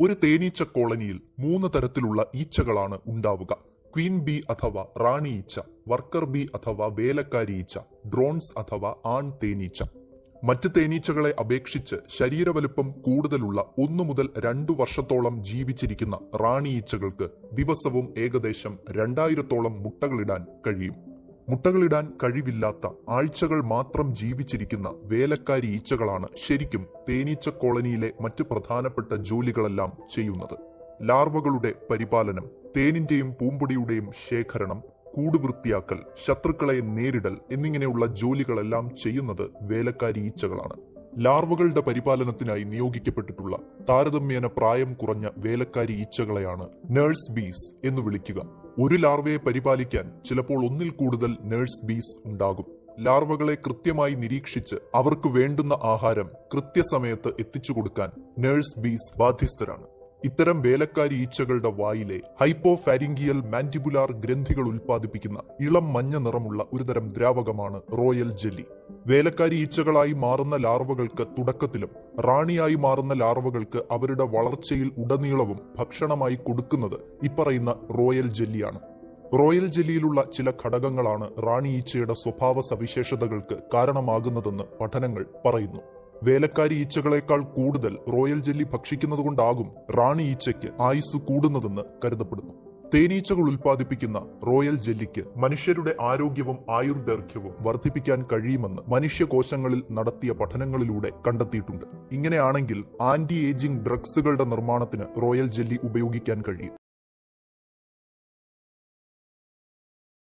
ഒരു തേനീച്ച കോളനിയിൽ മൂന്ന് തരത്തിലുള്ള ഈച്ചകളാണ് ഉണ്ടാവുക. ക്വീൻ ബി അഥവാ റാണി ഈച്ച വർക്കർ ബി അഥവാ വേലക്കാരി ഈച്ച ഡ്രോൺസ് അഥവാ ആൺ തേനീച്ച. മറ്റ് തേനീച്ചകളെ അപേക്ഷിച്ച് ശരീരവലുപ്പം കൂടുതലുള്ള ഒന്നു മുതൽ രണ്ടു വർഷത്തോളം ജീവിച്ചിരിക്കുന്ന റാണി ഈച്ചകൾക്ക് ദിവസവും ഏകദേശം രണ്ടായിരത്തോളം മുട്ടകളിടാൻ കഴിയും. മുട്ടകളിടാൻ കഴിവില്ലാത്ത ആഴ്ചകൾ മാത്രം ജീവിച്ചിരിക്കുന്ന വേലക്കാരി ഈച്ചകളാണ് ശരിക്കും തേനീച്ച കോളനിയിലെ മറ്റു പ്രധാനപ്പെട്ട ജോലികളെല്ലാം ചെയ്യുന്നത്. ലാർവകളുടെ പരിപാലനം തേനിന്റെയും പൂമ്പൊടിയുടെയും ശേഖരണം കൂട് വൃത്തിയാക്കൽ ശത്രുക്കളെ നേരിടൽ എന്നിങ്ങനെയുള്ള ജോലികളെല്ലാം ചെയ്യുന്നത് വേലക്കാരി ഈച്ചകളാണ്. ലാർവകളുടെ പരിപാലനത്തിനായി നിയോഗിക്കപ്പെട്ടിട്ടുള്ള താരതമ്യേന പ്രായം കുറഞ്ഞ വേലക്കാരി ഈച്ചകളെയാണ് നേഴ്സ് ബീസ് എന്ന് വിളിക്കുക. ഒരു ലാർവയെ പരിപാലിക്കാൻ ചിലപ്പോൾ ഒന്നിൽ കൂടുതൽ നേഴ്സ് ബീസ് ഉണ്ടാകും. ലാർവകളെ കൃത്യമായി നിരീക്ഷിച്ച് അവർക്ക് വേണ്ടുന്ന ആഹാരം കൃത്യസമയത്ത് എത്തിച്ചു കൊടുക്കാൻ നേഴ്സ് ബീസ് ബാധ്യസ്ഥരാണ്. ഇത്തരം വേലക്കാരി ഈച്ചകളുടെ വായിലെ ഹൈപ്പോഫാരിംഗിയൽ മാൻഡിബുലാർ ഗ്രന്ഥികൾ ഉൽപ്പാദിപ്പിക്കുന്ന ഇളം മഞ്ഞ നിറമുള്ള ഒരുതരം ദ്രാവകമാണ് റോയൽ ജെല്ലി. വേലക്കാരി ഈച്ചകളായി മാറുന്ന ലാർവകൾക്ക് തുടക്കത്തിലും റാണിയായി മാറുന്ന ലാർവകൾക്ക് അവരുടെ വളർച്ചയിൽ ഉടനീളവും ഭക്ഷണമായി കൊടുക്കുന്നത് ഇപ്പറയുന്ന റോയൽ ജെല്ലിയാണ്. റോയൽ ജെല്ലിയിലുള്ള ചില ഘടകങ്ങളാണ് റാണി ഈച്ചയുടെ സ്വഭാവ സവിശേഷതകൾക്ക് കാരണമാകുന്നതെന്ന് പഠനങ്ങൾ പറയുന്നു. വേലക്കാരി ഈച്ചകളെക്കാൾ കൂടുതൽ റോയൽ ജെല്ലി ഭക്ഷിക്കുന്നതുകൊണ്ടാകും റാണി ഈച്ചയ്ക്ക് ആയുസ് കൂടുന്നതെന്ന് കരുതപ്പെടുന്നു. തേനീച്ചകൾ ഉൽപ്പാദിപ്പിക്കുന്ന റോയൽ ജെല്ലിക്ക് മനുഷ്യരുടെ ആരോഗ്യവും ആയുർദൈർഘ്യവും വർദ്ധിപ്പിക്കാൻ കഴിയുമെന്ന് മനുഷ്യകോശങ്ങളിൽ നടത്തിയ പഠനങ്ങളിലൂടെ കണ്ടെത്തിയിട്ടുണ്ട്. ഇങ്ങനെയാണെങ്കിൽ ആന്റി ഏജിംഗ് ഡ്രഗ്സുകളുടെ നിർമ്മാണത്തിന് റോയൽ ജെല്ലി ഉപയോഗിക്കാൻ കഴിയും.